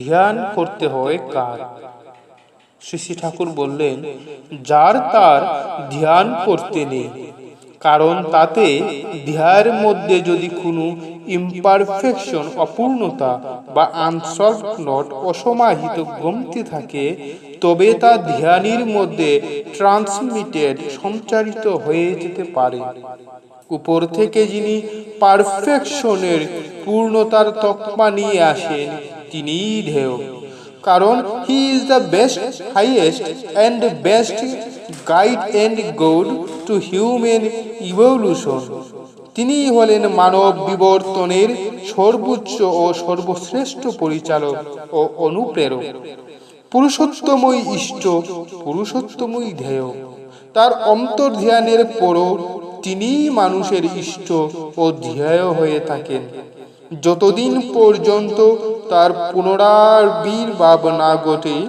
ধ্যান করতে হয় কার? শ্রী শ্রী ঠাকুর বললেন, যার তার ধ্যান করতে নেই, কারণ তাতে ধ্যায়ের মধ্যে যদি কোনো ইমপারফেকশন অপূর্ণতা বা আনসলভ নট অসমাহিত গ্রন্থি থাকে, তবে তা ধ্যানের মধ্যে ট্রান্সমিটেড সঞ্চারিত হয়ে যেতে পারে। উপর থেকে যিনি পারফেকশনের পূর্ণতার তকমা নিয়ে আসেন তিনি ঢেউ। কারণ he is the best highest and best guide and god to human evolution তিনিই হলেন মানব বিবর্তনের সর্বোচ্চ ও সর্বশ্রেষ্ঠ পরিচালক ও অনুপ্রেরক। পুরুষোত্তমই ইষ্ট, পুরুষোত্তমই ধ্যেয় তার অন্তর্ধ্যানের পরও তিনিই মানুষের ইষ্ট ও ধ্যেয় হয়ে থাকেন। যতদিন পর্যন্ত তার পুনরাবির্ভাব না ঘটে,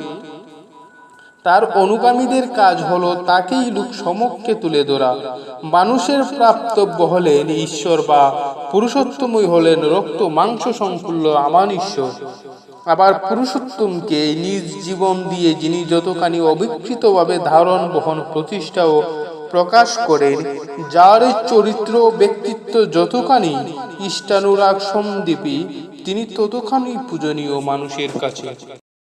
তার অনুগামীদের কাজ হলো তাকেই লোক সমক্ষে তুলে ধরা। মানুষের প্রাপ্তব্য হলেন ঈশ্বর বা পুরুষোত্তমই হলেন রক্ত মাংস সংকুল্য আমান ঈশ্বর। আবার পুরুষোত্তমকে নিজ জীবন দিয়ে যিনি যতখানি অবিকৃতভাবে ধারণ, বহন, প্রতিষ্ঠা ও প্রকাশ করেন যার চরিত্র ব্যক্তিত্ব যতখানি ইষ্টানুরাগ সন্দীপী তিনি ততখানি পূজনীয় মানুষের কাছে।